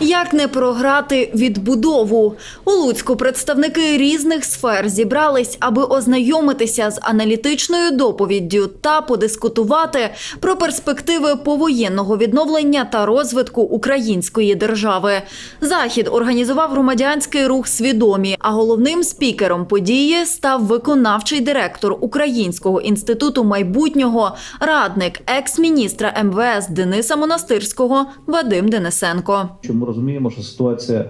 Як не програти відбудову? У Луцьку представники різних сфер зібрались, аби ознайомитися з аналітичною доповіддю та подискутувати про перспективи повоєнного відновлення та розвитку української держави. Захід організував громадянський рух свідомі, а головним спікером події став виконавчий директор Українського інституту майбутнього, радник екс-міністра МВС Дениса Монастирського Вадим Денисенко. що розуміємо, що ситуація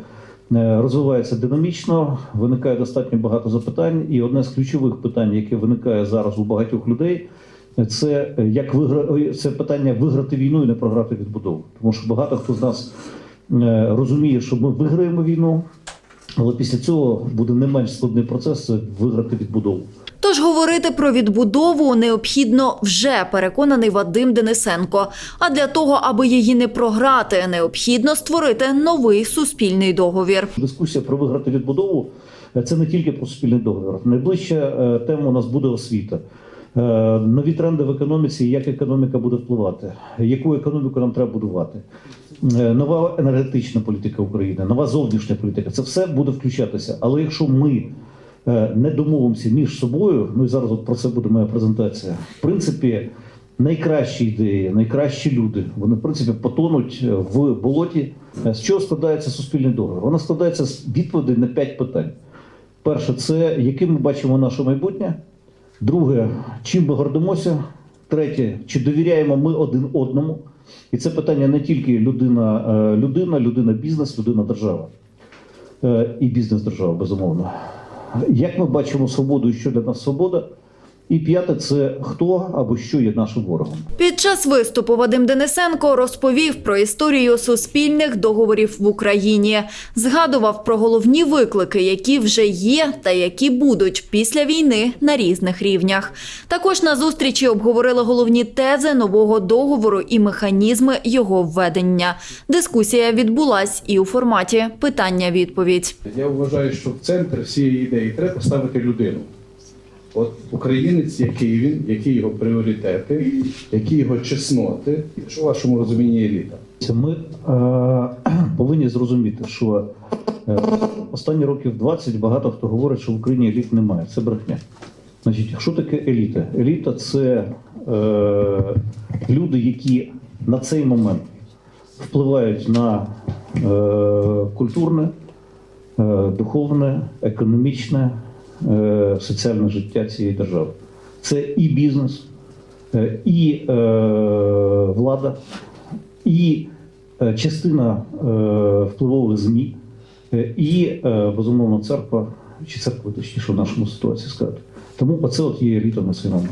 е, розвивається динамічно, виникає достатньо багато запитань, і одне з ключових питань, яке виникає зараз у багатьох людей, це е, як вигра... це питання виграти війну і не програти відбудову. Тому що багато хто з нас е, розуміє, що ми виграємо війну, але після цього буде не менш складний процес виграти відбудову. Тож говорити про відбудову необхідно вже, переконаний Вадим Денисенко. А для того, аби її не програти, необхідно створити новий суспільний договір. Дискусія про виграти відбудову це не тільки про суспільний договір. Найближча е, тема у нас буде освіта. Е, Нові тренди в економіці, як економіка буде впливати, яку економіку нам треба будувати, Е, нова енергетична політика України, нова зовнішня політика. Це все буде включатися. Але якщо ми е, не домовимося між собою, ну і зараз от про це буде моя презентація. В принципі, найкращі ідеї, найкращі люди, вони в принципі потонуть е, в болоті. Е, З чого складається суспільний договір? Вона складається з відповідей на п'ять питань. Перше, це яким ми бачимо наше майбутнє. Друге, чим ми гордимося. Третє, чи довіряємо ми один одному. І це питання не тільки людина, людина, людина, бізнес, людина, держава. І бізнес держава, безумовно. Як ми бачимо свободу і що для нас свобода? І п'яте це хто або що є нашим ворогом. Під час виступу Вадим Денисенко розповів про історію суспільних договорів в Україні, згадував про головні виклики, які вже є та які будуть після війни на різних рівнях. Також на зустрічі обговорили головні тези нового договору і механізми його введення. Дискусія відбулась і у форматі питання-відповідь. Я вважаю, що в центр всієї ідеї треба поставити людину. От українець, який він, які його пріоритети, які його чесноти, що в вашому розумінні еліта. Ми е, повинні зрозуміти, що е, останні років 20 багато хто говорить, що в Україні еліт немає. Це брехня. Значить, що таке еліта? Еліта це е, люди, які на цей момент впливають на е, культурне, е, духовне, економічне, соціальне життя цієї держави. Це і бізнес, е, і е, влада, і е, частина е, впливових ЗМІ, е, і е, безумовно церква, чи церква, точніше, в нашому ситуації сказати. Тому оце от є еліта на цей момент.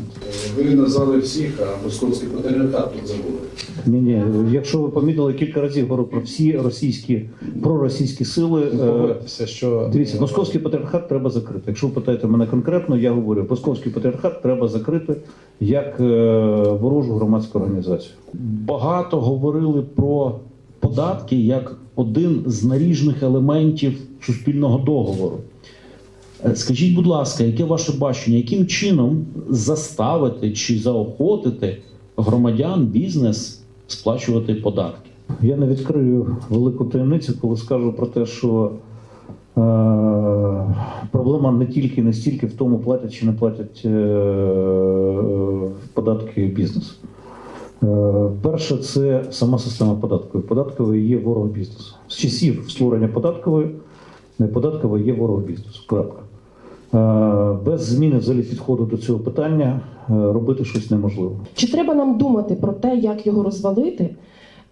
Ви назвали всіх, а московський патріархат тут забули. Ні, ні, якщо ви помітили, кілька разів говорю про всі російські проросійські сили. е, що Дивіться, московський патріархат треба закрити. Якщо ви питаєте мене конкретно, я говорю, московський патріархат треба закрити як е, ворожу громадську організацію. багато говорили про податки як один з наріжних елементів суспільного договору. Е, Скажіть, будь ласка, яке ваше бачення, яким чином заставити чи заохотити громадян, бізнес сплачувати податки? Я не відкрию велику таємницю, коли скажу про те, що е, проблема не тільки не стільки в тому, платять чи не платять е, податки бізнесу. Е, перше, це сама система податкової. Податковий є ворог бізнесу. З часів створення податкової, не податковий є ворог бізнесу. Крапка. Е, без зміни взагалі підходу до цього питання е, робити щось неможливо. Чи треба нам думати про те, як його розвалити?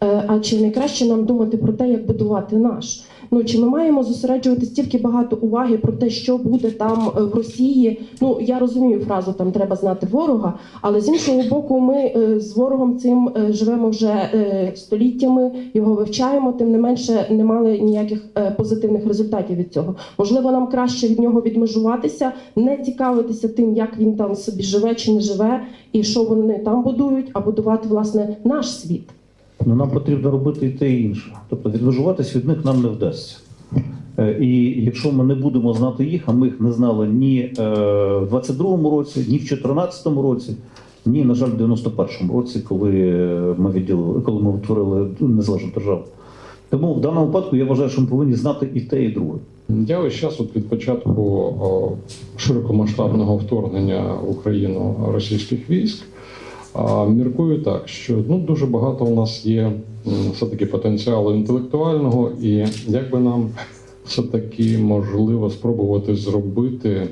Е, А чи найкраще нам думати про те, як будувати наш? Ну чи ми маємо зосереджувати стільки багато уваги про те, що буде там е, в Росії? Ну я розумію фразу там треба знати ворога, але з іншого боку, ми е, з ворогом цим е, живемо вже століттями, його вивчаємо. Тим не менше, не мали ніяких позитивних результатів від цього. Можливо, нам краще від нього відмежуватися, не цікавитися тим, як він там собі живе чи не живе, і що вони там будують, а будувати власне наш світ. Ну, нам потрібно робити і те, і інше. Тобто відмежуватись від них нам не вдасться. Е, І якщо ми не будемо знати їх, а ми їх не знали ні е, в 22-му році, ні в 14-му році, ні, на жаль, в 91-му році, коли е, ми відділили, коли ми утворили незалежну державу. Тому в даному випадку я вважаю, що ми повинні знати і те, і друге. Я весь час от від початку широкомасштабного вторгнення в Україну російських військ міркую так, що ну дуже багато у нас є все-таки потенціалу інтелектуального, і як би нам все-таки можливо спробувати зробити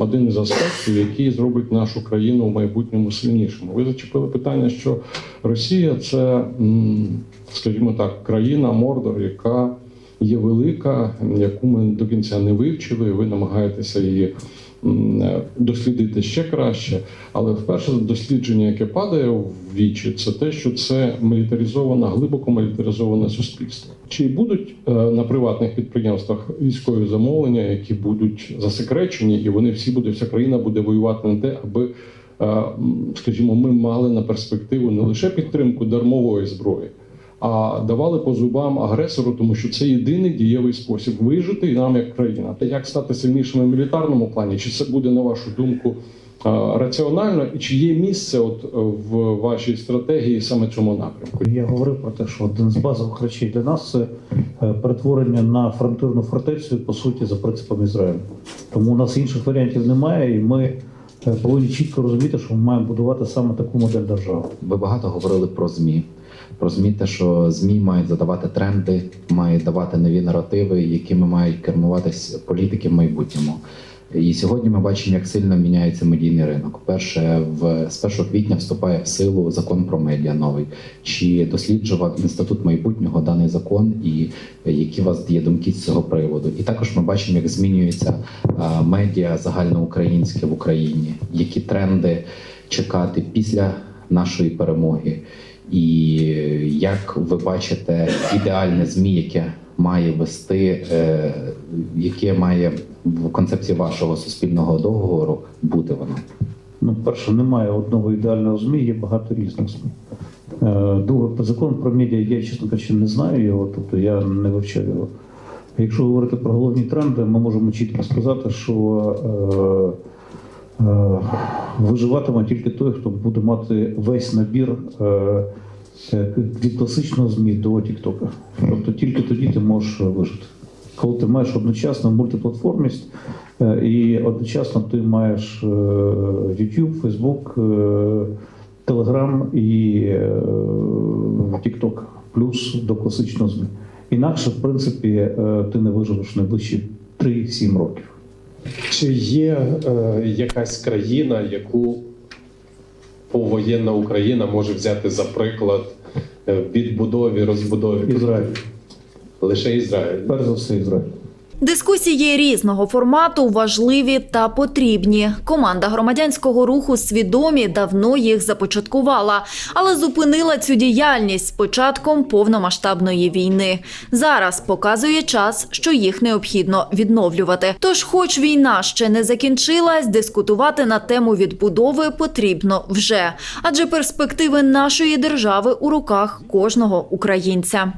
один із аспектів, який зробить нашу країну в майбутньому сильнішою. Ви зачепили питання, що Росія це, скажімо так, країна Мордор, яка є велика, яку ми до кінця не вивчили. Ви намагаєтеся її дослідити ще краще. Але вперше дослідження, яке падає в вічі, це те, що це мілітаризоване, глибоко мілітаризоване суспільство. Чи будуть е, на приватних підприємствах військові замовлення, які будуть засекречені, і вони всі буде, вся країна буде воювати на те, аби. е, Скажімо, ми мали на перспективу не лише підтримку дармової зброї, а давали по зубам агресору, тому що це єдиний дієвий спосіб вижити і нам як країна. Та як стати сильнішими в мілітарному плані? Чи це буде на вашу думку раціонально, і чи є місце от в вашій стратегії саме цьому напрямку? Я говорив про те, що один з базових речей для нас це е, перетворення на фронтирну фортецю, по суті, за принципом Ізраїлю. Тому у нас інших варіантів немає, і ми е, повинні чітко розуміти, що ми маємо будувати саме таку модель держави. Ви багато говорили про ЗМІ. Те, що ЗМІ мають задавати тренди, мають давати нові наративи, якими мають кермуватись політики в майбутньому. І сьогодні ми бачимо, як сильно міняється медійний ринок. Перше, в з 1 квітня вступає в силу закон про медіа новий. Чи досліджував інститут майбутнього даний закон, і які у вас є думки з цього приводу? І також ми бачимо, як змінюється медіа загальноукраїнське в Україні, які тренди чекати після нашої перемоги. І як ви бачите ідеальне змі, яке має вести, е, яке має в концепції вашого суспільного договору бути воно? Ну, перше, немає одного ідеального ЗМІ, є багато різних ЗМІ. Е, Друге, закон про медіа, я, чесно кажучи, не знаю його, тобто я не вивчав його. Якщо говорити про головні тренди, ми можемо чітко сказати, що е, виживатиме тільки той, хто буде мати весь набір е, е, від класичного ЗМІ до Тіктока. Тобто тільки тоді ти можеш вижити. Коли ти маєш одночасно мультиплатформість е, і одночасно ти маєш е, YouTube, Facebook, е, Telegram і е, TikTok, плюс до класичного ЗМІ. Інакше, в принципі, е, ти не виживеш найближчі 3-7 років. Чи є е, якась країна, яку повоєнна Україна може взяти за приклад е, в відбудові, розбудові? Ізраїль, Лише Ізраїль. перш за все, Ізраїль. Дискусії різного формату важливі та потрібні. Команда громадянського руху свідомі давно їх започаткувала, але зупинила цю діяльність з початком повномасштабної війни. Зараз показує час, що їх необхідно відновлювати. Тож, хоч війна ще не закінчилась, дискутувати на тему відбудови потрібно вже, адже перспективи нашої держави у руках кожного українця.